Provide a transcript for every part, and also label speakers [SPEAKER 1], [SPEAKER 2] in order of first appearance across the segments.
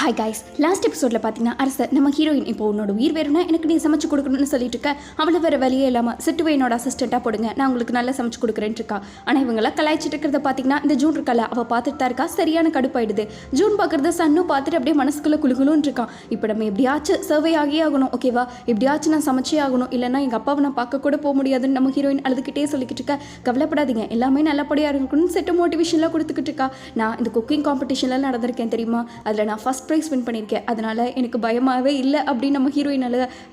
[SPEAKER 1] Hi guys last எபிசோடில் பார்த்தீங்கன்னா அரசர் நம்ம ஹீரோயின் இப்போ உன்னோட உயிர் வேணும்னா எனக்கு நீ சமைச்சு கொடுக்கணும்னு சொல்லிட்டு இருக்க அவளை வேறு வழியே இல்லாமல் சிட்டுவை என்னோட அசிஸ்டண்ட்டாக போடுங்க. நான் உங்களுக்கு நல்லா சமைச்சு கொடுக்குறேன்னு இருக்கா. ஆனால் இவங்களாம் கலாய்ச்சிட்டு இருக்கிறத பார்த்தீங்கன்னா இந்த ஜூன் இருக்கல அவள் பார்த்துட்டு தான் இருக்கா. சரியான கடுப்பாயிடுது. ஜூன் பார்க்குறத சன்னும் பார்த்துட்டு அப்படியே மனசுக்குள்ளே குழுகுலுன்னு இருக்கான். இப்போ நம்ம எப்படியாச்சும் சர்வே ஆகியே ஆகணும் ஓகேவா எப்படியாச்சும் நான் சமைச்சே ஆகணும். இல்லைன்னா எங்கள் அப்பாவை நான் பார்க்க கூட போக முடியாதுன்னு நம்ம ஹீரோயின் அழுதுகிட்டே சொல்லிக்கிட்டு இருக்க. கவலைப்படாதீங்க. எல்லாமே நல்லபடியாக இருக்கணும்னு செட்டு மோட்டிவேஷன்லாம் கொடுத்துக்கிட்டு இருக்கா. நான் இந்த குக்கிங் காம்படிஷன்லாம் நடந்திருக்கேன் தெரியுமா? அதில் நான் ஃபஸ்ட் ப்ரைஸ் வின் பண்ணியிருக்கேன் அதனால் எனக்கு பயமாகவே இல்லை அப்படின்னு நம்ம ஹீரோயின்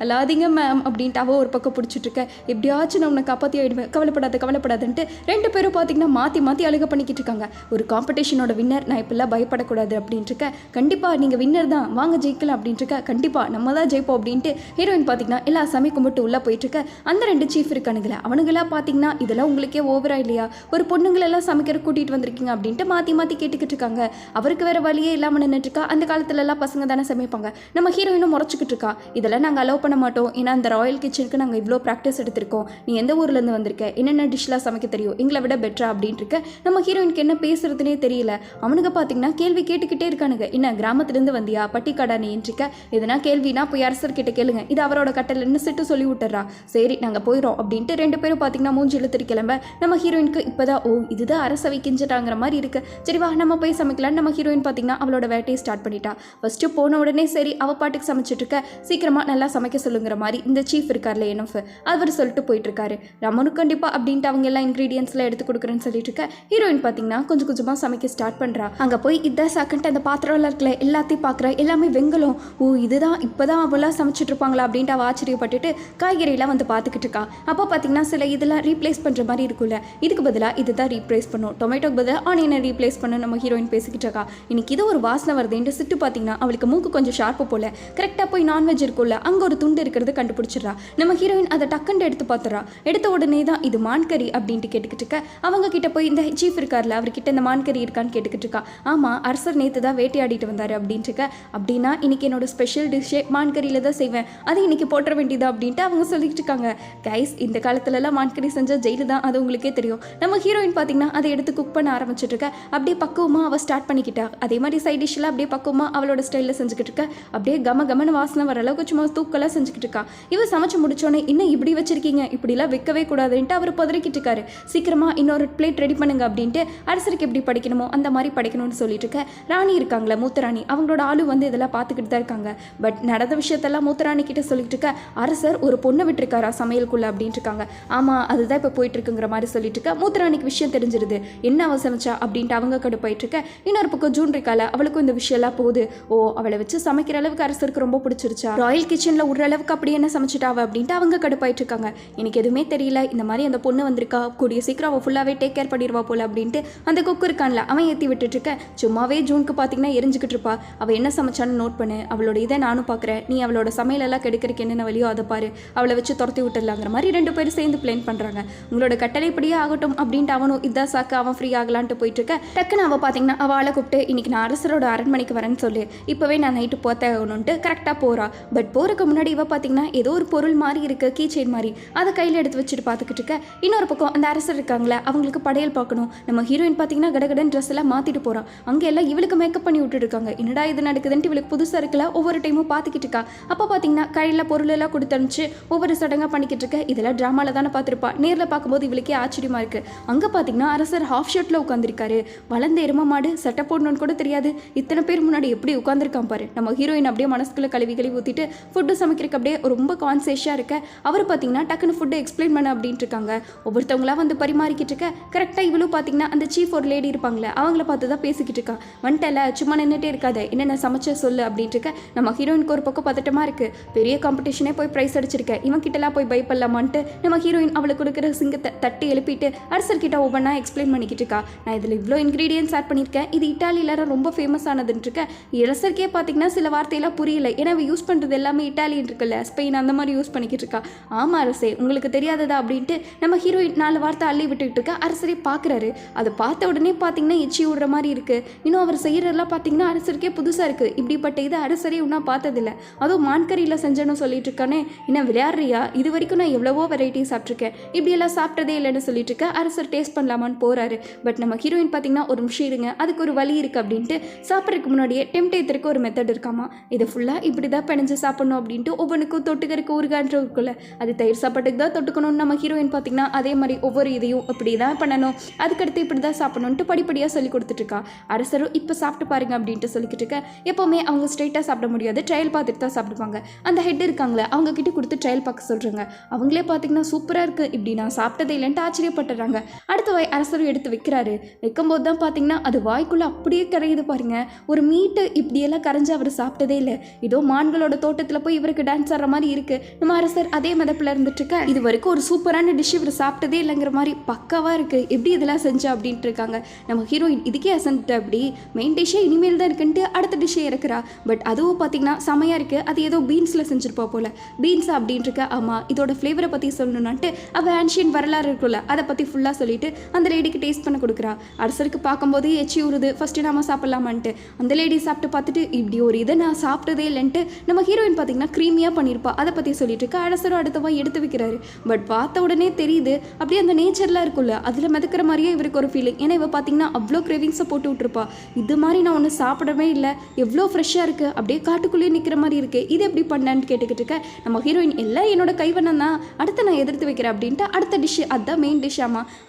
[SPEAKER 1] அல்லாதீங்க மேம் அப்படின்ட்டு அவள் ஒரு பக்கம் பிடிச்சிட்டு எப்படியாச்சும் நான் உன்னை காப்பாற்றி ஆயிடுவேன். கவலைப்படாத கவலைப்படாதுன்ட்டு ரெண்டு பேரும் பார்த்தீங்கன்னா மாற்றி மாற்றி அழுக பண்ணிக்கிட்டு இருக்காங்க. ஒரு காம்படிஷனோட வின்னர் நான் இப்போல்லாம் பயப்படக்கூடாது அப்படின்ட்டு கண்டிப்பாக நீங்கள் வின்னர் தான். வாங்க ஜெயிக்கலாம் அப்படின்ட்டுருக்க. கண்டிப்பாக நம்ம தான் ஜெயிப்போம் அப்படின்ட்டு ஹீரோயின் பார்த்தீங்கன்னா எல்லா சாமி கும்பிட்டு உள்ளே போயிட்டுருக்க அந்த ரெண்டு சீஃப் இருக்கானுங்களே அவனுங்களாம் பார்த்தீங்கன்னா இதெல்லாம் உங்களுக்கே ஓவரா இல்லையா? ஒரு பொண்ணுங்களெல்லாம் சமைக்கிற கூட்டிகிட்டு வந்திருக்கீங்க அப்படின்ட்டு மாற்றி மாற்றி கேட்டுக்கிட்டு இருக்காங்க. அவருக்கு வேற வழியே இல்லாமல் நின்றுட்டுருக்கா அந்த காலத்துல எல்லாம் பசங்க தானே சமைப்பாங்க. நம்ம ஹீரோயினும் முறைச்சிக்கிட்டு இருக்கா இதெல்லாம் நாங்கள் அலோவ் பண்ண மாட்டோம். ஏன்னா அந்த ராயல் கிச்சனுக்கு நாங்கள் இவ்வளோ ப்ராக்டிஸ் எடுத்திருக்கோம். நீ எந்த ஊர்லேருந்து வந்திருக்க? என்னென்ன டிஷ்லாம் சமைக்க தெரியும்? எங்களை விட பெட்டரா அப்படின்ட்டு இருக்க நம்ம ஹீரோயினுக்கு என்ன பேசுறதுனே தெரியல. அவனுங்க பார்த்தீங்கன்னா கேள்வி கேட்டுக்கிட்டே இருக்கானுங்க. என்ன கிராமத்துலேருந்து வந்தியா? பட்டிக்காடா நீ இருக்க எதனா கேள்வினா போய் அரசர் கிட்ட கேளுங்க. இது அவரோட கட்டலன்னு சிட்டு சொல்லி விட்டுறா. சரி நாங்கள் போயிடும் அப்படின்ட்டு ரெண்டு பேரும் பார்த்தீங்கன்னா மூஞ்சி இழுத்துட்டு கிளம்ப. நம்ம ஹீரோயினுக்கு இப்போதான் ஓ இதுதான் அரசவை கிஞ்சிட்டாங்கிற மாதிரி இருக்கு. சரி வா நம்ம போய் சமைக்கலாம்னு நம்ம ஹீரோயின் பார்த்தீங்கன்னா அவளோட வேட்டையை ஸ்டார்ட் பண்ணிட்டா. ஃபர்ஸ்ட் போன உடனே சரி அவ பாட்டுக்கு சமைச்சிட்டு இருக்க சீக்கிரமா நல்லா சமைக்க சொல்லுங்கிற மாதிரி இந்த சீஃப் இருக்கார்ல என்எஃப் அவர் சொல்லிட்டு போயிட்டு இருக்காரு கண்டிப்பாக கண்டிப்பா அப்படின்ட்டு அவங்க எல்லாம் இன்க்ரீடியன்ஸ்லாம் எடுத்து கொடுக்குறேன்னு சொல்லிட்டு இருக்க ஹீரோயின் பார்த்தீங்கன்னா கொஞ்சம் கொஞ்சமா சமைக்க ஸ்டார்ட் பண்ணுறா அங்கே போய் இதான் சாக்கன்ட்டு அந்த பாத்திரம்லாம் இருக்கல எல்லாத்தையும் பார்க்குற எல்லாமே வெங்கலம். ஓ இதுதான் இப்போதான் அவளாம் சமைச்சிட்டு இருப்பாங்களா அப்படின்ட்டு அவள் ஆச்சரியப்பட்டுட்டு காய்கறியெல்லாம் வந்து பார்த்துக்கிட்டு இருக்கா அப்போ பார்த்தீங்கன்னா சில இதெல்லாம் ரீப்ளேஸ் பண்ணுற மாதிரி இருக்கும்ல இதுக்கு பதிலாக இதுதான் ரீப்ளேஸ் பண்ணும். டொமேட்டோக்கு பதிலாக ஆனியனை ரீப்ளேஸ் பண்ணும் நம்ம ஹீரோயின் பேசிக்கிட்டு இருக்கா இன்னைக்கு இது ஒரு வாசனை வருதுன்ட்டு சிட்டு பார்த்தீங்கன்னா அவளுக்கு மூக்கு கொஞ்சம் ஷார்ப்பு போல. கரெக்டாக போய் நான்வெஜ் இருக்கும்ல அங்கே ஒரு துண்டு இருக்கிறது கண்டுபிடிச்சிடறா. நம்ம ஹீரோயின் அதை டக்குன்னு எடுத்து பார்த்துறா எடுத்த உடனே தான் இது மான்கறி அப்படின்ட்டு கேட்டுக்கிட்டு இருக்க. அவங்க கிட்ட போய் இந்த சீஃப் இருக்கார்ல அவர்கிட்ட இந்த மான்கறி இருக்கான்னு கேட்டுக்கிட்டு இருக்கா. ஆமாம் அரசர் நேற்று தான் வேட்டையாடிட்டு வந்தார் அப்படின்ட்டு இருக்க. அப்படின்னா இன்னைக்கு என்னோட ஸ்பெஷல் டிஷ்ஷே மான்கறியில் தான் செய்வேன். அதை இன்னைக்கு போட்டுற வேண்டியதா அப்படின்ட்டு அவங்க சொல்லிட்டு இருக்காங்க. கைஸ் இந்த காலத்துலலாம் மான்கறி செஞ்சால் ஜெயிலு தான். அது உங்களுக்கே தெரியும். நம்ம ஹீரோயின் பார்த்தீங்கன்னா அதை எடுத்து குக் பண்ண ஆரம்பிச்சிட்டு இருக்க. அப்படியே பக்குவமாக அவள் ஸ்டார்ட் பண்ணிக்கிட்டா. அதே மாதிரி சைட் டிஷ்ஷில் அப்படியே பக்குவமாக அவளோட ஸ்டைலில் செஞ்சுக்கிட்டு இருக்க. அப்படியே கம கமன வாசனை வர அளவுக்கு சும்மா தூக்கலாக செஞ்சுக்கிட்டு இருக்கா. இவ சமைச்சு முடிச்சோடனே இன்னும் இப்படி வச்சிருக்கீங்க? இப்படிலாம் வைக்கவே கூடாதுன்ட்டு அவர் புதறிக்கிட்டு இருக்காரு. சீக்கிரமா இன்னொரு பிளேட் ரெடி பண்ணுங்க அப்படின்ட்டு அரசருக்கு எப்படி படிக்கணுமோ அந்த மாதிரி படிக்கணும்னு சொல்லிட்டு இருக்க. ராணி இருக்காங்களே மூத்த ராணி அவங்களோட ஆளு வந்து இதெல்லாம் பார்த்துக்கிட்டு தான் இருக்காங்க. பட் நடந்த விஷயத்தெல்லாம் மூத்த ராணி கிட்ட சொல்லிட்டு இருக்க. அரசர் ஒரு பொண்ணை விட்டுருக்காரா சமையலுக்குள்ள அப்படின்ட்டு இருக்காங்க. ஆமா அதுதான் இப்போ போயிட்டு இருக்குங்கிற மாதிரி சொல்லிட்டு இருக்க. மூத்த ராணிக்கு விஷயம் தெரிஞ்சிருது. என்ன அவ சமைச்சா? அப்படின்ட்டு அவங்க கடுப்பாயிட்டு இருக்க. இன்னொரு பக்கம் ஜூன் இருக்கால அவளுக்கும் இந்த விஷயம்லாம் போகுது. ஓ அவளை வச்சு சமைக்கிற அளவுக்கு அரசருக்கு ரொம்ப பிடிச்சிருச்சா? ராயல் கிச்சனில் விடுற அளவுக்கு அப்படி என்ன சமைச்சிட்டாவ அப்படின்ட்டு அவங்க கடுப்பாயிட்டு இருக்காங்க. எனக்கு எதுவுமே தெரியல இந்த மாதிரி அந்த பொண்ணு வந்திருக்கா கூடிய சீக்கிரம் அவள் ஃபுல்லாகவே டேக் கேர் பண்ணிடுவா போல அப்படின்ட்டு அந்த குக்கு இருக்கான்ல அவன் ஏற்றி விட்டுட்டு இருக்க. சும்மாவே ஜூனுக்கு பார்த்தீங்கன்னா எரிஞ்சுக்கிட்டு இருப்பா. அவள் என்ன சமைச்சான்னு நோட் பண்ணு. அவளோட இதை நானும் பார்க்குறேன் நீ அவளோட சமையலெல்லாம் கெடுக்கிறதுக்கு என்னென்ன வழியோ அதை பாரு. அவளை வச்சு துரத்தி விட்டுடலாங்கிற மாதிரி ரெண்டு பேரும் சேர்ந்து பிளான் பண்ணுறாங்க உங்களோட கட்டளைப்படியே ஆகட்டும் அப்படின்ட்டு அவனும் இதான் சாக்கு அவன் ஃப்ரீ ஆகலான்ட்டு போயிட்டு இருக்க. டக்குன்னு அவள் பார்த்தீங்கன்னா அவளை ஆளை கூப்பிட்டு இன்னைக்கு நான் அரசரோட அரண்மனைக்கு வரேன்னு சொல்லி. இப்போவே நான் நைட்டு போத்தாகணும்ட்டு கரெக்டாக போகிறா பட் போகிறக்கு முன்னாடி இவ பார்த்தீங்கன்னா ஏதோ ஒரு பொருள் மாதிரி இருக்கு கீ செயின் மாதிரி அதை கையில் எடுத்து வச்சுட்டு பார்த்துக்கிட்டு இருக்க. இன்னொரு பக்கம் அந்த அரசர் இருக்காங்களே அவங்களுக்கு படையல் பார்க்கணும் நம்ம ஹீரோயின் பார்த்தீங்கன்னா கடகடன் ட்ரெஸ் எல்லாம் மாற்றிட்டு போகிறான் அங்கே எல்லாம் இவளுக்கு மேக்கப் பண்ணி விட்டுட்டு இருக்காங்க. என்னடா இது நடக்குதுன்ட்டு இவளுக்கு புதுசாக இருக்கல ஒவ்வொரு டைமும் பார்த்துக்கிட்டு இருக்கா. அப்போ பார்த்தீங்கன்னா கையில் பொருள் எல்லாம் கொடுத்து அனுப்பிச்சு ஒவ்வொரு சடங்காக பண்ணிக்கிட்டு இருக்க. இதெல்லாம் ட்ராமாவில் தானே பார்த்துருப்பா நேரில் பார்க்கும்போது இவளுக்கே ஆச்சரியமா இருக்கு. அங்கே பார்த்தீங்கன்னா அரசர் ஹாஃப் ஷர்ட்டில் உட்காந்துருக்காரு வளர்ந்த எரும மாடு சட்டை போடணும்னு கூட தெரியாது. இத்தனை பேர் முன்னாடி எப்படி உட்காந்துருக்கான் பாரு. நம்ம ஹீரோயின் அப்படியே மனசுக்குள்ள கழுவி கழுவி ஊற்றிட்டு ஃபுட்டு சமைக்கிறதுக்கு அப்படியே ரொம்ப கான்சியஸாக இருக்க. அவர் பார்த்தீங்கன்னா டக்குன்னு ஃபுட்டு எக்ஸ்பிளைன் பண்ண அப்படின்ட்டு இருக்காங்க. ஒவ்வொருத்தவங்களா வந்து பரிமாறிக்கிட்டு இருக்க. கரெக்டாக இவளும் பார்த்தீங்கன்னா அந்த சீஃப் ஒரு லேடி இருப்பாங்களே அவங்கள பார்த்து தான் பேசிக்கிட்டு இருக்கா. வந்துட்டல சும்மா நின்றுட்டே இருக்காது. என்னென்ன சமைச்ச சொல்லு அப்படின்ட்டு இருக்க. நம்ம ஹீரோயினுக்கு ஒரு பக்கம் பதட்டமாக இருக்குது பெரிய காம்படிஷனே போய் ப்ரைஸ் அடிச்சிருக்கேன் இவன் கிட்டலாம் போய் பயப்படலாமான்ட்டு நம்ம ஹீரோயின் அவளுக்கு கொடுக்குற சிங்கத்தை தட்டி எழுப்பிட்டு அரசர்கிட்ட ஒவ்வொன்றா எக்ஸ்பிளைன் பண்ணிக்கிட்டு இருக்கா. நான் இதில் இவ்வளோ இன்க்ரீடியன்ஸ் ஆட் பண்ணியிருக்கேன். இது இட்டாலியில ரொம்ப ஃபேமஸ் ஆனதுன்னு இருக்க. இளசருக்கே பார்த்தீங்கன்னா சில வார்த்தையெல்லாம் புரியல. ஏன்னா அவ யூஸ் பண்ணுறது எல்லாமே இட்டாலியன் இருக்குல்ல ஸ்பெயின் அந்த மாதிரி யூஸ் பண்ணிக்கிட்டு இருக்கா. ஆமாம் அரசே உங்களுக்கு தெரியாததா அப்படின்ட்டு நம்ம ஹீரோயின் நாலு வார்த்தை அள்ளி விட்டுக்கிட்டு இருக்கா. அரசரே பார்க்குறாரு அதை பார்த்த உடனே பார்த்தீங்கன்னா எச்சி விடுற மாதிரி இருக்குது இன்னும் அவர் செய்கிறதெல்லாம் பார்த்தீங்கன்னா அரசருக்கே புதுசாக இருக்குது இப்படிப்பட்ட இது அரசரே இன்னும் பார்த்ததில்ல. அதுவும் மான்கறியில் செஞ்சேன்னு சொல்லிட்டு இருக்கானே. என்ன விளையாடுறியா? இது வரைக்கும் நான் எவ்வளவோ வெரைட்டி சாப்பிட்ருக்கேன் இப்படியெல்லாம் சாப்பிட்டதே இல்லைன்னு சொல்லிட்டு இருக்கேன் அரசர் டேஸ்ட் பண்ணலாமான்னு போகிறாரு பட் நம்ம ஹீரோயின் பார்த்தீங்கன்னா ஒரு நிமிஷம் இருங்க அதுக்கு ஒரு வழி இருக்குது அப்படின்ட்டு சாப்பிட்றதுக்கு முன்னாடியே டெம்டேத்திற்கு ஒரு மெத்தட் இருக்காமா? இதை ஃபுல்லாக இப்படி தான் பிணைஞ்சு சாப்பிடணும் அப்படின்ட்டு ஒவ்வொன்றுக்கும் தொட்டுக்கறக்கு ஊறுகான்ற இருக்குல்ல அது தயிர் சாப்பாட்டுக்கு தான் தொட்டுக்கணும்னு நம்ம ஹீரோயின் பார்த்தீங்கன்னா அதே மாதிரி ஒவ்வொரு இதையும் இப்படி தான் பண்ணணும். அதுக்கடுத்து இப்படி தான் சாப்பிடணுன்ட்டு படிப்படியாக சொல்லி கொடுத்துட்ருக்கா. அரசரும் இப்போ சாப்பிட்டு பாருங்க அப்படின்ட்டு சொல்லிக்கிட்டு இருக்க. எப்போவுமே அவங்க ஸ்ட்ரைட்டாக சாப்பிட முடியாது ட்ரையல் பார்த்துட்டு தான் சாப்பிடுவாங்க. அந்த ஹெட் இருக்காங்களே அவங்கக்கிட்ட கொடுத்து ட்ரையல் பார்க்க சொல்கிறாங்க அவங்களே பார்த்தீங்கன்னா சூப்பராக இருக்குது இப்படி நான் சாப்பிட்டதே இல்லைன்ட்டு ஆச்சரியப்பட்டுறாங்க. அடுத்த வாய் அரசரும் எடுத்து வைக்கிறாரு. வைக்கும்போது தான் பார்த்தீங்கன்னா அது வாய்க்குள்ளே அப்படியே கரையுது பாருங்க. ஒரு மீட்டர் மீட்டு இப்படியெல்லாம் கரைஞ்சு அவர் சாப்பிட்டதே இல்லை. ஏதோ மான்களோட தோட்டத்தில் போய் இவருக்கு டான்ஸ் ஆடுற மாதிரி இருக்கு. நம்ம அரசர் அதே மதப்பில் இருந்துட்டுருக்க இது வரைக்கும் ஒரு சூப்பரான டிஷ் இவர் சாப்பிட்டதே இல்லைங்கிற மாதிரி பக்காவாக இருக்கு. எப்படி இதெல்லாம் செஞ்சா அப்படின்ட்டு இருக்காங்க. நம்ம ஹீரோயின் இதுக்கே அசன்ட்டு அப்படி. மெயின் டிஷ்ஷே இனிமேல் தான் இருக்குன்ட்டு அடுத்த டிஷ்ஷே இருக்கிறா பட் அதுவும் பார்த்தீங்கன்னா செமையாக இருக்கு. அது ஏதோ பீன்ஸில் செஞ்சிருப்பா போல. பீன்ஸ் அப்படின்ட்டு இருக்க? ஆமாம் இதோட ஃப்ளேவரை பற்றி சொல்லணுன்னான்ட்டு அவள் ஆன்ஷியன் வரலாறு இருக்குல்ல அதை பற்றி ஃபுல்லாக சொல்லிட்டு அந்த லேடிக்கு டேஸ்ட் பண்ண கொடுக்குறா. அரசருக்கு பார்க்கும்போது எச்சி உருது ஃபஸ்ட்டு நாம சாப்பிட்லாமான்ட்டு. அந்த லேடி சாப்பிட்டு சாப்பிட்டு பார்த்துட்டு இப்படி ஒரு இதை நான் சாப்பிட்டதே இல்லைன்ட்டு நம்ம ஹீரோயின் பார்த்தீங்கன்னா க்ரீமியாக பண்ணியிருப்பா. அதை பற்றி சொல்லிட்டு இருக்க. அரசரும் அடுத்தவா எடுத்து வைக்கிறாரு. பட் பார்த்த உடனே தெரியுது அப்படியே அந்த நேச்சர்லாம் இருக்குல்ல அதில் மிதக்கிற மாதிரியே இவருக்கு ஒரு ஃபீலிங் ஏன்னா இவ பார்த்தீங்கன்னா அவ்வளோ கிரேவிங்ஸை போட்டு விட்டுருப்பா. இது மாதிரி நான் ஒன்று சாப்பிடவே இல்லை. எவ்வளோ ஃப்ரெஷ்ஷாக இருக்குது அப்படியே காட்டுக்குள்ளேயே நிற்கிற மாதிரி இருக்குது இது எப்படி பண்ணேன்னு கேட்டுக்கிட்டு இருக்க. நம்ம ஹீரோயின் எல்லாம் என்னோட கைவண்ணம் தான். அடுத்து நான் எதிர்த்து வைக்கிறேன் அப்படின்ட்டு அடுத்த டிஷ் அதுதான் மெயின் டிஷ்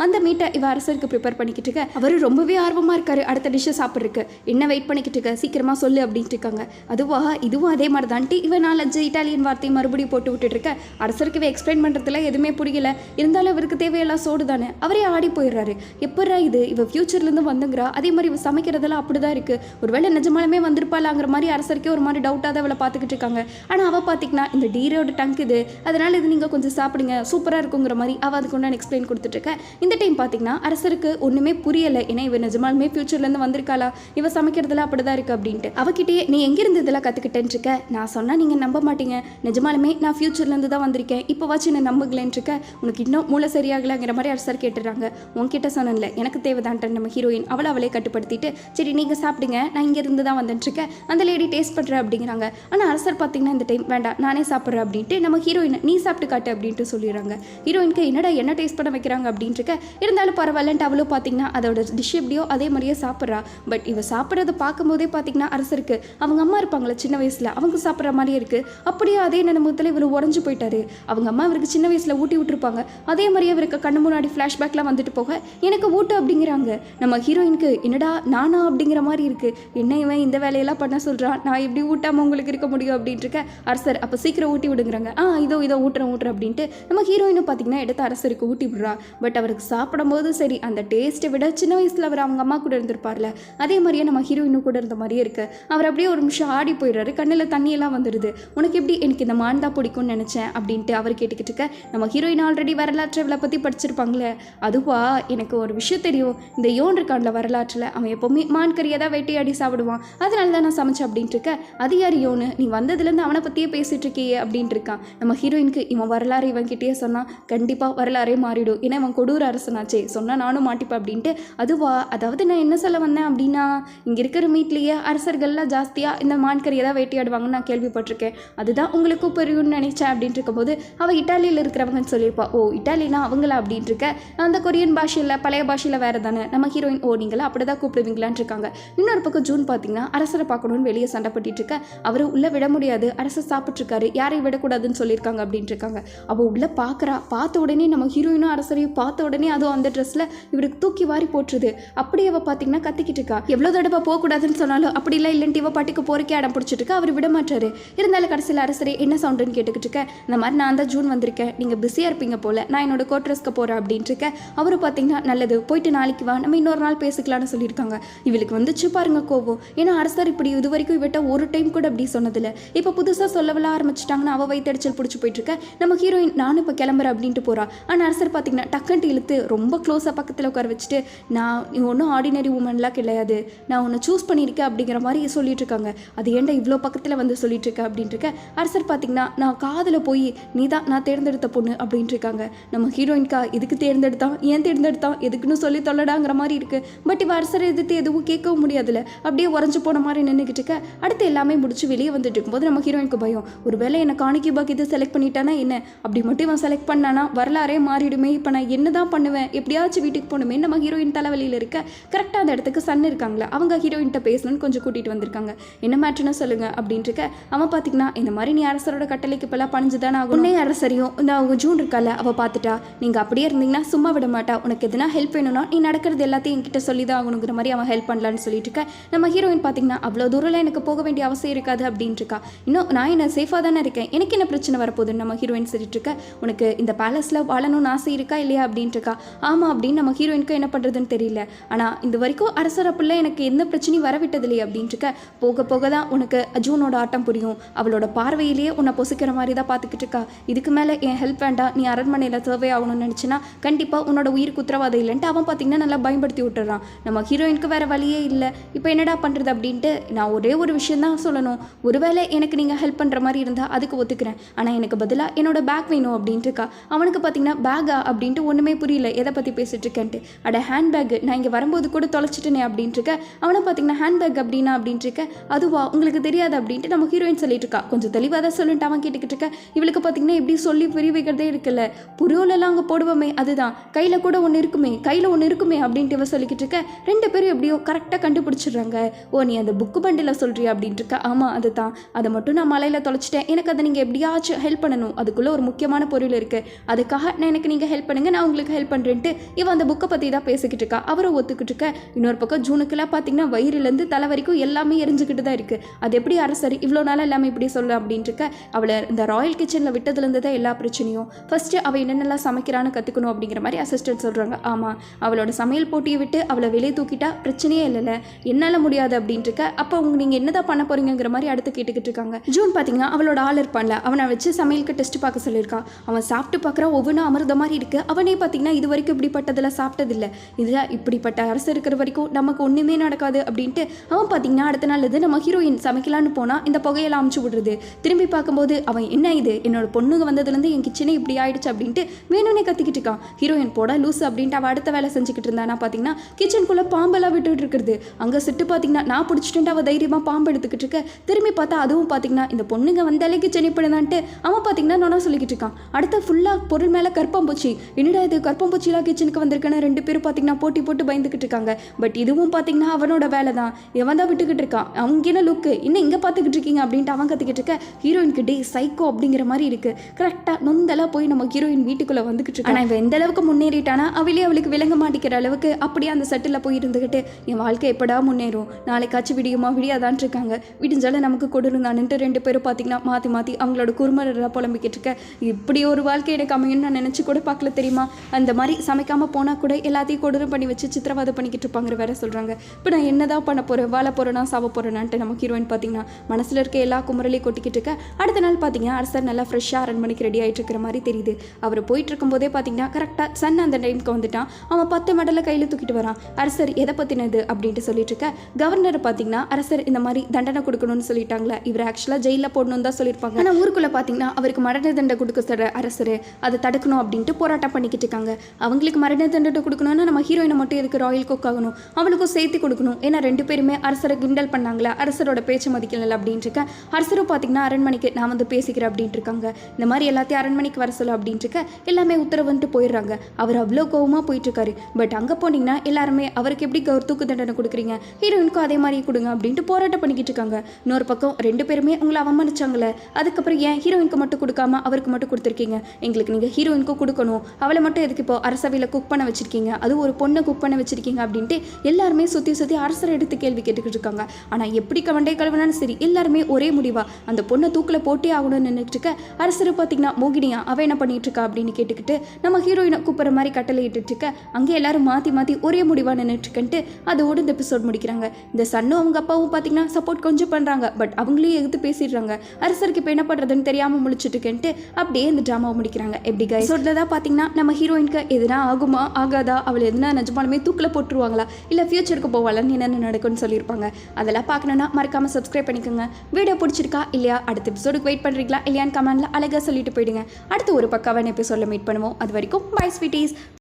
[SPEAKER 1] அந்த மீட்டை இவ அரசருக்கு ப்ரிப்பேர் பண்ணிக்கிட்டு இருக்க. அவர் ரொம்பவே ஆர்வமாக இருக்காரு அடுத்த டிஷ்ஷை சாப்பிட்றதுக்கு. என்ன வெயிட் பண்ணிக்கிட்டு இருக்க? சீக்கிரமாக சொல்லு அப்படின்ட்டு இருக்காங்க. அதுவா இதுவும் அதே மாதிரி தான்ட்டு இவன் நாலஞ்சு இட்டாலியன் வார்த்தையை மறுபடியும் போட்டு விட்டுட்டு இருக்க அரசருக்கு இவ எக்ஸ்பிளைன் பண்ணுறதுல எதுவுமே புரியல. இருந்தாலும் இவருக்கு தேவையெல்லாம் சோடு தானே அவரே ஆடி போயிடுறாரு. எப்படா இது? இவ ஃபியூச்சர்லேருந்து வந்துங்கிறா. அதே மாதிரி இவ சமைக்கிறதெல்லாம் அப்படி தான் இருக்குது ஒருவேளை நிஜமாலுமே வந்திருப்பாளாங்கிற மாதிரி அரசருக்கே ஒரு மாதிரி டவுட்டாக தான் அவளை பார்த்துக்கிட்டு இருக்காங்க. ஆனால் அவள் பார்த்தீங்கன்னா இந்த டீரோட டங்க் இது அதனால் இது நீங்கள் கொஞ்சம் சாப்பிடுங்க சூப்பராக இருக்குங்கிற மாதிரி அவள் அதுக்கு நான் எக்ஸ்பிளைன் கொடுத்துட்டு இந்த டைம் பார்த்தீங்கன்னா அரசருக்கு ஒன்றுமே புரியலை. ஏன்னா இவ நிஜமாலுமே ஃபியூச்சர்லேருந்து வந்திருக்காளா? இவ சமைக்கிறதுல அப்படி தான் இருக்குது அப்படின்ட்டு. அவகிட்டே நீ எங்கேருந்து இதெல்லாம் கற்றுக்கிட்டேன்னு இருக்க நான் சொன்னால் நீங்கள் நம்ப மாட்டீங்க. நிஜமாலுமே நான் ஃபியூச்சர்லேருந்து தான் வந்திருக்கேன். இப்போ வச்சு என்ன நம்புங்களேன்னு இருக்க உனக்கு இன்னும் மூளை சரியாகலைங்கிற மாதிரி அரசர் கேட்டுறாங்க. உன்கிட்ட சொன்னல எனக்கு தேவைதான்ட்டு நம்ம ஹீரோயின் அவளை அவளே கட்டுப்படுத்திட்டு சரி நீங்கள் சாப்பிடுங்க. நான் இங்கேருந்து தான் வந்துட்டுருக்கேன் அந்த லேடி டேஸ்ட் பண்ணுறேன் அப்படிங்கிறாங்க. ஆனால் அரசர் பார்த்தீங்கன்னா இந்த டைம் வேண்டாம். நானே சாப்பிட்றேன் அப்படின்ட்டு நம்ம ஹீரோயின் நீ சாப்பிட்டு காட்டு அப்படின்ட்டு சொல்லிடுறாங்க. ஹீரோயினுக்கு என்னடா என்ன டேஸ்ட் பண்ண வைக்கிறாங்க அப்படின்ட்டு இருக்க இருந்தாலும் பரவாயில்லன்ட்டு அவளும் பார்த்தீங்கன்னா அதோட டிஷ் எப்படியோ அதே மாதிரியே சாப்பிட்றா. பட் இவ சாப்பிட்றத பார்க்கும்போதே பார்த்தீங்கன்னா அரசருக்கு அவங்க அம்மா இருப்பாங்களே சின்ன வயசில். அவங்க சாப்பிட்ற மாதிரியே இருக்குது அப்படியே அதே நினைமுகத்தில் இவர் உடஞ்சு போயிட்டாரு. அவங்க அம்மா இவருக்கு சின்ன வயசில் ஊட்டி விட்டுருப்பாங்க. அதே மாதிரியே இவருக்கு கண்ணு முன்னாடி ஃப்ளாஷ்பேக்லாம் வந்துட்டு போக எனக்கு ஊட்டு அப்படிங்கிறாங்க. நம்ம ஹீரோயினுக்கு என்னடா நானா அப்படிங்கிற மாதிரி இருக்குது என்ன இவன் இந்த வேலையெல்லாம் பண்ண சொல்கிறான் நான் எப்படி ஊட்டாமல் உங்களுக்கு இருக்க முடியும் அப்படின்ட்டு இருக்க அரசர் அப்போ சீக்கிரம் ஊட்டி விடுங்கிறாங்க. ஆ இதோ இதோ ஊட்டுறேன் ஊட்டுறேன் அப்படின்ட்டு நம்ம ஹீரோயினும் பார்த்தீங்கன்னா எடுத்து அரசருக்கு ஊட்டி விடுறா. பட் அவருக்கு சாப்பிடும்போது சரி அந்த டேஸ்ட்டை விட சின்ன வயசில் அவர் அவங்க அம்மா கூட இருந்திருப்பார்ல. அதே மாதிரியே நம்ம ஹீரோயினும் கூட இருந்த மாதிரியே இருக்க அவர் அப்படியே ஒரு நிமிஷம் ஆடி போயிடுறாரு. கண்ணில் தண்ணியெல்லாம் வந்துடுது உனக்கு எப்படி? எனக்கு இந்த மான் தான் பிடிக்கும்னு நினச்சேன் அப்படின்ட்டு அவர் கேட்டுக்கிட்டு இருக்க. நம்ம ஹீரோயின் ஆல்ரெடி வரலாற்றுகளை பற்றி படிச்சிருப்பாங்களே. அதுவா? எனக்கு ஒரு விஷயம் தெரியும். இந்த யோன் இருக்கான்ல வரலாற்றில் அவன் எப்போவுமே மான் கறியை தான் வேட்டையாடி சாப்பிடுவான். அதனால தான் நான் சமைச்சேன் அப்படின்ட்டு இருக்க. அது யார் யோனு? நீ வந்ததுலேருந்து அவனை பற்றியே பேசிட்டு இருக்கியே அப்படின்ட்டு இருக்கான். நம்ம ஹீரோயினுக்கு இவன் வரலாறு இவன் கிட்டேயே சொன்னால் கண்டிப்பாக வரலாறே மாறிடும். ஏன்னா இவன் கொடூர அரசனாச்சே. சொன்னால் நானும் மாட்டிப்பேன் அப்படின்ட்டு. அதுவா? அதாவது நான் என்ன சொல்ல வந்தேன் அப்படின்னா இங்கே இருக்கிற மீட்லேயே அரசர்கள்லாம் ஜாஸ்தியாக இந்த மான் எதாவது தான் வேட்டையாடுவாங்கன்னு நான் கேள்விப்பட்டிருக்கேன். அதுதான் உங்களுக்கும் புரியும்னு நினைச்சேன் அப்படின்ட்டு இருக்கும்போது அவள் இட்டாலியில் இருக்கிறவங்கன்னு சொல்லியிருப்பா. ஓ இட்டாலினா அவங்களா? அப்படின்ட்டு இருக்க. அந்த கொரியன் பாஷையில் பழைய பாஷையில் வேறு தானே. நம்ம ஹீரோயின் ஓ நீங்களா அப்படி தான் கூப்பிடுவீங்களான்னு இருக்காங்க. இன்னொரு பக்கம் ஜூன் பார்த்தீங்கன்னா அரசரை பார்க்கணும்னு வெளியே சண்டை போட்டுட்டு இருக்க. அவர் உள்ளே விட முடியாது. அரசர் சாப்பிட்ருக்காரு யாரையும் விடக்கூடாதுன்னு சொல்லியிருக்காங்க அப்படின்ட்டு இருக்காங்க. அவள் உள்ளே பார்க்குறா பார்த்த உடனே நம்ம ஹீரோயினும் அரசரையும் பார்த்த உடனே அதுவும் அந்த ட்ரெஸ்ஸில் இவருக்கு தூக்கி வாரி போட்டுருது. அப்படியே அவள் பார்த்தீங்கன்னா கத்திக்கிட்டு இருக்கா. எவ்வளோ தடவை போகக்கூடாதுன்னு சொன்னாலும் அப்படிலாம் இல்லைன்ட்டு இவ பாட்டுக்கு போறக்கே அடம் பிடிச்சிட்டு அவர் விட மாட்டாரு. இருந்தாலும் கடைசியில் அரசரே என்ன சவுண்டுன்னு கேட்டுக்கிட்டு இருக்க இந்த மாதிரி நான் தான் ஜூன் வந்திருக்கேன். நீங்கள் பிஸியாக இருப்பீங்க போல. நான் என்னோட கோட்ரஸ்க்கு போகிறேன் அப்படின்ட்டு இருக்கேன் அவரும் பார்த்தீங்கன்னா நல்லது போயிட்டு நாளைக்கு வா. நம்ம இன்னொரு நாள் பேசிக்கலாம்னு சொல்லியிருக்காங்க. இவளுக்கு வந்துச்சு பாருங்க கோவம். ஏன்னா அரசர் இப்படி இது வரைக்கும் இவட்ட ஒரு டைம் கூட அப்படி சொன்னதில்ல. இப்போ புதுசாக சொல்லவெல்லாம் ஆரம்பிச்சிட்டாங்கன்னா அவள் வயிற்றுச்சல் பிடிச்சி போயிட்டு இருக்க. நம்ம ஹீரோயின் நானும் இப்போ கிளம்புறேன் அப்படின்ட்டு போறா. ஆனால் அரசர் பார்த்தீங்கன்னா டக்குன்ட்டு இழுத்து ரொம்ப க்ளோஸாக பக்கத்தில் உட்கார வச்சுட்டு நான் ஒன்றும் ஆர்டினரி உமன்லாம் கிடையாது. நான் உன்னை சூஸ் பண்ணியிருக்கேன் அப்படிங்கிற மாதிரி சொல்லிட்டு இருக்காங்க அது ஏன்டா இவ்வளோ பக்கத்தில் வந்து சொல்லிட்டு இருக்க அப்படின்ட்டு இருக்க அரசர் பார்த்தீங்கன்னா நான் காதில் போய் நீ தான் நான் தேர்ந்தெடுத்த பொண்ணு அப்படின்ட்டு இருக்காங்க நம்ம ஹீரோயின்கா எதுக்கு தேர்ந்தெடுத்தான்? ஏன் தேர்ந்தெடுத்தான்? எதுக்குன்னு சொல்லி தொல்லடாங்கிற மாதிரி இருக்கு. பட் இவ அரசரை எதிர்த்து எதுவும் கேட்கவும் முடியாதுல்ல. அப்படியே உறைஞ்சு போன மாதிரி நின்றுக்கிட்டு இருக்க. அடுத்து எல்லாமே முடிச்சு வெளியே வந்துட்டு இருக்கும்போது நம்ம ஹீரோயினுக்கு பயம். ஒருவேளை என்னை காணிக்கை பாக்கி இது செலக்ட் பண்ணிட்டானா என்ன? அப்படி மட்டும் இவன் செலக்ட் பண்ணானா வரலாறே மாறிடுமே. இப்போ நான் என்ன தான் பண்ணுவேன்? எப்படியாச்சும் வீட்டுக்கு போகணுமே. நம்ம ஹீரோயின் தலைவலியில் இருக்க. கரெக்டாக அந்த இடத்துக்கு சன் இருக்காங்களா? அவங்க ஹீரோயின்கிட்ட பேசணும்னு கொஞ்சம் கொஞ்சம் கூட்டிகிட்டு வந்திருக்காங்க. என்ன மேட்ருன்னு சொல்லுங்க அப்படின்ட்டுருக்க. அவன் பார்த்தீங்கன்னா இந்த மாதிரி நீ அரசரோட கட்டளைக்கு இப்போல்லாம் பணிஞ்சு தானே ஆகும் உன்னே அரசரையும் இந்த அவங்க ஜூன் இருக்கால அவள் பார்த்துட்டா நீங்கள் அப்படியே இருந்தீங்கன்னா சும்மா விட மாட்டா. உனக்கு எதுனா ஹெல்ப் வேணும்னா நீ நடக்கிறது எல்லாத்தையும் என்கிட்ட சொல்லி தான் ஆகணுங்கிற மாதிரி அவன் ஹெல்ப் பண்ணலான்னு சொல்லிட்டு இருக்க நம்ம ஹீரோயின் பார்த்தீங்கன்னா அவ்வளோ தூரம்லாம் எனக்கு போக வேண்டிய அவசியம் இருக்காது அப்படின்ட்டு இருக்கா இன்னும் நான் என்ன சேஃபாக தானே இருக்கேன். எனக்கு என்ன பிரச்சனை வரப்போகுதுன்னு நம்ம ஹீரோயின் சொல்லிட்டு இருக்க உனக்கு இந்த பேலஸில் வாழணும்னு ஆசை இருக்கா இல்லையா? அப்படின்ட்டு இருக்கா ஆமாம் அப்படின்னு நம்ம ஹீரோயினுக்கு என்ன பண்ணுறதுன்னு தெரியல. ஆனால் இந்த வரைக்கும் அரசர் எனக்கு எந்த பிரச்சனையும் வர இல்லையா அப்படின்ட்டுருக்க. போக போக தான் உனக்கு அஜூனோட ஆட்டம் புரியும். அவளோட பார்வையிலேயே உன்னை பொசுக்கிற மாதிரி தான் பார்த்துக்கிட்டு இருக்கா. இதுக்கு மேலே என் ஹெல்ப் வேண்டாம். நீ அரண்மனையில் சர்வே ஆகணும்னு நினச்சினா கண்டிப்பாக உன்னோட உயிருக்கு உத்தரவாதம் இல்லைன்ட்டு அவன் பார்த்திங்கன்னா நல்லா பயன்படுத்தி விட்டுறான். நம்ம ஹீரோயினுக்கு வேற வழியே இல்லை. இப்போ என்னடா பண்ணுறது அப்படின்ட்டு நான் ஒரே ஒரு விஷயம் தான் சொல்லணும். ஒருவேளை எனக்கு நீங்கள் ஹெல்ப் பண்ணுற மாதிரி இருந்தால் அதுக்கு ஒத்துக்கிறேன். ஆனால் எனக்கு பதிலாக என்னோட பேக் வேணும் அப்படின்ட்டு இருக்கா. அவனுக்கு பார்த்தீங்கன்னா பேக்கா அப்படின்ட்டு ஒன்றுமே புரியல. எதை பற்றி பேசிட்டு இருக்கேன்ட்டு. அட ஹேண்ட்பேக் நான் இங்கே வரும்போது கூட தொலைச்சிட்டேனே அப்படின்ட்டு இருக்க. அவனை பார்த்தீங்கன்னா ஹேண்ட் பேக் எப்படின்னா அப்படின்ட்டு இருக்க அதுவா? உங்களுக்கு தெரியாது அப்படின்ட்டு நம்ம ஹீரோயின் சொல்லிட்டு இருக்கா கொஞ்சம் தெளிவாக தான் சொல்லிட்டு அவன் கேட்டுக்கிட்டு இருக்க இவளுக்கு பார்த்தீங்கன்னா எப்படி சொல்லி புரிய வைக்கிறதே இருக்குல்ல. புரியோலெல்லாம் அங்கே போடுவோமே அதுதான். கையில் கூட ஒன்று இருக்குமே கையில் ஒன்று இருக்குமே அப்படின்ட்டு இவ சொல்லிக்கிட்டு இருக்க ரெண்டு பேரும் எப்படியோ கரெக்டாக கண்டுபிடிச்சிடுறாங்க. ஓ நீ அந்த புக்கு பண்டில் சொல்கிறியா அப்படின்ட்டு இருக்க ஆமாம் அதுதான். அதை மட்டும் நான் மலையில் தொலைச்சிட்டேன். எனக்கு அதை நீங்கள் எப்படியாச்சும் ஹெல்ப் பண்ணணும். அதுக்குள்ளே ஒரு முக்கியமான பொருள் இருக்குது அதுக்காக நான் எனக்கு நீங்கள் ஹெல்ப் பண்ணுங்க நான் உங்களுக்கு ஹெல்ப் பண்ணுறேன்ட்டு இவன் அந்த புக்கை பற்றி தான் பேசிக்கிட்டு இருக்கா அவரை ஒத்துக்கிட்டு இருக்க இன்னொரு பக்கம் ஜூனுக்கெல்லாம் பார்த்தீங்கன்னா வயிறுலேருந்து தலைவரி வரைக்கும் எல்லாமே எரிஞ்சுக்கிட்டு தான் இருக்குது அது எப்படி அரசர் இவ்வளோ நாளாக எல்லாமே இப்படி சொல்ல அப்படின்ட்டுருக்க அவளை இந்த ராயல் கிச்சனில் விட்டதுலேருந்து தான் எல்லா பிரச்சனையும். ஃபஸ்ட்டு அவள் என்னென்னலாம் சமைக்கிறான்னு கற்றுக்கணும் அப்படிங்கிற மாதிரி அசிஸ்டன்ட் சொல்கிறாங்க ஆமாம் அவளோட சமையல் போட்டியை விட்டு அவளை வெளியே தூக்கிட்டா பிரச்சனையே இல்லைல்ல. என்னால் முடியாது அப்படின்ட்டுருக்க அப்போ அவங்க நீங்கள் என்னதான் பண்ண போறீங்கங்கிற மாதிரி அடுத்து கேட்டுக்கிட்டு இருக்காங்க. ஜூன் பார்த்தீங்கன்னா அவளோட ஆள் இருப்பான்ல. அவனை வச்சு சமையலுக்கு டெஸ்ட் பார்க்க சொல்லியிருக்கா. அவன் சாப்பிட்டு பார்க்குற ஒவ்வொன்றும் அமிர்த மாதிரி இருக்கு. அவனே பார்த்தீங்கன்னா இது வரைக்கும் இப்படிப்பட்டதில் சாப்பிட்டதில்ல. இதில் இப்படிப்பட்ட அரசு இருக்கிற வரைக்கும் நமக்கு ஒன்றுமே நடக்காது அப்படின்ட்டு அவன் பார்த்தீங்கன்னா அடுத்த நாள் இது நம்ம ஹீரோயின் சமைக்கலான்னு போனால் இந்த புகையெல்லாம் அமுச்சு விடுறது. திரும்பி பார்க்கும்போது அவன் என்ன இது? என்னோட பொண்ணுங்க வந்ததுலேருந்து என் கிச்சனே இப்படி ஆயிடுச்சு அப்படின்ட்டு வேணும்னே கத்திக்கிட்டு இருக்கான். ஹீரோயின் போட லூஸ் அப்படின்ட்டு அவள் அடுத்த வேலை செஞ்சுக்கிட்டு இருந்தானா பார்த்தீங்கன்னா கிச்சனுக்குள்ளே பாம்பெல்லாம் விட்டுட்டு இருக்கிறது. அங்கே சிட்டு பார்த்தீங்கன்னா நான் பிடிச்சிட்டு அவள் தைரியமாக பாம்பு எடுத்துக்கிட்டு இருக்க. திரும்பி பார்த்தா அதுவும் பார்த்தீங்கன்னா இந்த பொண்ணுங்க வந்தாலே கிச்சன் இப்படிதான்ட்டு அவன் பார்த்தீங்கன்னா நான் சொல்லிக்கிட்டு இருக்கான். அடுத்த ஃபுல்லாக பொருள் மேலே கற்பம்பூச்சி. என்னடா இது? கற்பம்பூச்சிலாம் கிச்சனுக்கு வந்திருக்குன்னு? ரெண்டு பேரும் பார்த்தீங்கன்னா போட்டி போட்டு பயந்துக்கிட்டு இருக்காங்க. பட் இதுவும் பார்த்தீங்கன்னா அவனோட வேலை தான் எவன் தான் விட்டுக்கிட்டு இருக்கான். அவங்க என்ன லுக்கு இன்னும் இங்கே பார்த்துக்கிட்டு இருக்கீங்க? அப்படின்ட்டு அவன் கற்றுக்கிட்டு இருக்க. ஹீரோயினுக்கு டே சைக்கோ அப்படிங்கிற மாதிரி இருக்கு. கரெக்டாக நொந்தெல்லாம் போய் நம்ம ஹீரோயின் வீட்டுக்குள்ளே வந்துக்கிட்டு இருக்கா? ஆனால் இவன் எந்த அளவுக்கு முன்னேறிட்டானா அவளே அவளுக்கு விளங்க மாட்டேங்கிற அளவுக்கு அப்படியே அந்த செட்டில் போய் இருந்துக்கிட்டு என் வாழ்க்கை எப்படா முன்னேறும்? நாளைக்காச்சும் விடியுமா? விடியாதான் இருக்காங்க. விடிஞ்சாலும் நமக்கு கொடுருந்தானுட்டு ரெண்டு பேரும் பார்த்தீங்கன்னா மாற்றி மாற்றி அவங்களோட குறுமரெல்லாம் புலம்பிக்கிட்டு இருக்க. இப்படி ஒரு வாழ்க்கை எனக்கு அமையும்னு நான் நினச்சி கூட பார்க்கல தெரியுமா? அந்த மாதிரி சமைக்காமல் போனால் கூட எல்லாத்தையும் கொடூரம் பண்ணி வச்சு சித்திரவதை பண்ணிக்கிட்டு இருப்பாங்க வேற சொல்கிறாங்க இப்போ நான் என்னதான் பண்ண போகிறேன் வாழ போகிறேனா சாவ போகிறேனான்ட்டு நம்ம ஹீரோயின் பார்த்தீங்கன்னா மனசில் இருக்க எல்லா குமரலையும் கொட்டிக்கிட்டு இருக்க. அடுத்த நாள் பார்த்தீங்கன்னா அரசர் நல்லா ஃப்ரெஷ்ஷாக அரண்மனைக்கு ரெடி ஆகிட்டு இருக்கிற மாதிரி தெரியுது. அவர் போயிட்டு இருக்கும்போதே பார்த்தீங்கன்னா கரெக்டாக சன் அந்த டைமுக்கு வந்துட்டான். அவன் பத்து மெடலை கையில் தூக்கிட்டு வரான். அரசர் எதை பற்றினது அப்படின்ட்டு சொல்லிட்டு இருக்க. கவர்னர் பார்த்தீங்கன்னா அரசர் இந்த மாதிரி தண்டனை கொடுக்கணும்னு சொல்லிட்டாங்களே இவர் ஆக்சுவலாக ஜெயிலில் போடணும்னு தான் சொல்லியிருப்பாங்க. ஆனால் ஊருக்குள்ளே பார்த்தீங்கன்னா அவருக்கு மரண தண்டனை கொடுக்க சொல்கிற அரசர் அதை தடுக்கணும் அப்படின்ட்டு போராட்டம் பண்ணிக்கிட்டு இருக்காங்க. அவங்களுக்கு மரண தண்டனை கொடுக்கணும்னா நம்ம ஹீரோயினை மட்டும் எதுக்கு ராயல் குக் ஆகணும்? அவளுக்கும் சேர்த்து கொடுக்கணும். ஏன்னா ரெண்டு பேருமே அரசரை கிண்டல் பண்ணாங்களே? அரசரோட பேச்சு மதிக்கல அப்படின்ட்டு இருக்க அரசரும் பார்த்தீங்கன்னா அரண்மனைக்கு நான் வந்து பேசிக்கிறேன் அப்படின்ட்டு இருக்காங்க இந்த மாதிரி எல்லாத்தையும் அரண்மனைக்கு வர சொல்ல அப்படின்ட்டு இருக்க எல்லாமே உத்தரவுன்ட்டு போயிடுறாங்க. அவர் அவ்வளோ கோவமாக போயிட்டு இருக்காரு பட் அங்கே போனீங்கன்னா எல்லாருமே அவருக்கு எப்படி கௌர் தூக்கு தண்டனை கொடுக்குறீங்க? ஹீரோயினுக்கும் அதே மாதிரி கொடுங்க அப்படின்ட்டு போராட்டம் பண்ணிக்கிட்டு இருக்காங்க இன்னொரு பக்கம் ரெண்டு பேருமே உங்களை அவமானிச்சாங்களே. அதுக்கப்புறம் ஏன் ஹீரோயினுக்கு மட்டும் கொடுக்காம அவருக்கு மட்டும் கொடுத்துருக்கீங்க? எங்களுக்கு நீங்கள் ஹீரோயினுக்கும் கொடுக்கணும். அவளை மட்டும் எதுக்கு இப்போ அரசவையில் குக் பண்ண வச்சிருக்கீங்க? அது ஒரு பொண்ணை குக் பண்ண வச்சிருக்கீங்க அப்படின்ட்டு எல்லாருமே சுற்றி சுற்றி அரசரை எடுத்து கேள்வி நினச்சிக்கிட்டு இருக்காங்க. ஆனால் எப்படி கவண்டை கழுவினாலும் சரி எல்லாருமே ஒரே முடிவாக அந்த பொண்ணை தூக்கில் போட்டே ஆகணும்னு நின்றுட்டு இருக்க. அரசர் பார்த்தீங்கன்னா மோகினியா அவ என்ன பண்ணிட்டு இருக்கா அப்படின்னு கேட்டுக்கிட்டு நம்ம ஹீரோயினை கூப்பிட்ற மாதிரி கட்டளை இருக்க. அங்கே எல்லாரும் மாற்றி மாற்றி ஒரே முடிவாக நின்றுட்டு அதோடு இந்த எபிசோட் முடிக்கிறாங்க. இந்த சன்னும் அவங்க அப்பாவும் பார்த்தீங்கன்னா சப்போர்ட் கொஞ்சம் பண்ணுறாங்க பட் அவங்களையும் எதிர்த்து பேசிடுறாங்க. அரசருக்கு இப்போ என்ன பண்ணுறதுன்னு தெரியாமல் முழிச்சிட்டுருக்கேன்ட்டு அப்படியே இந்த ட்ராமாவை முடிக்கிறாங்க. எப்படி கை தான் பார்த்தீங்கன்னா நம்ம ஹீரோயினுக்கு எதுனா ஆகுமா ஆகாதா? அவள் எதுனா நிஜமாலுமே தூக்கில் போட்டுருவாங்களா? இல்லை ஃபியூச்சருக்கு போவாளான்னு என்னென்ன நடக்கும்னு சொல்லியிருப்பாங்க அதெல்லாம் பார்க்கணுன்னா மறக்காம சப்ஸ்கிரைப் பண்ணிக்கோங்க. வீடியோ பிடிச்சிருக்கா இல்லையா? அடுத்த எபிசோடுக்கு வெயிட் பண்ணுறீங்களா இல்லையான்னு கமெண்ட்டில் அழகாக சொல்லிட்டு போயிடுங்க. அடுத்து ஒரு பக்காவான எபிசோடில் மீட் பண்ணுவோம். அது வரைக்கும் பை ஸ்வீட்டீஸ்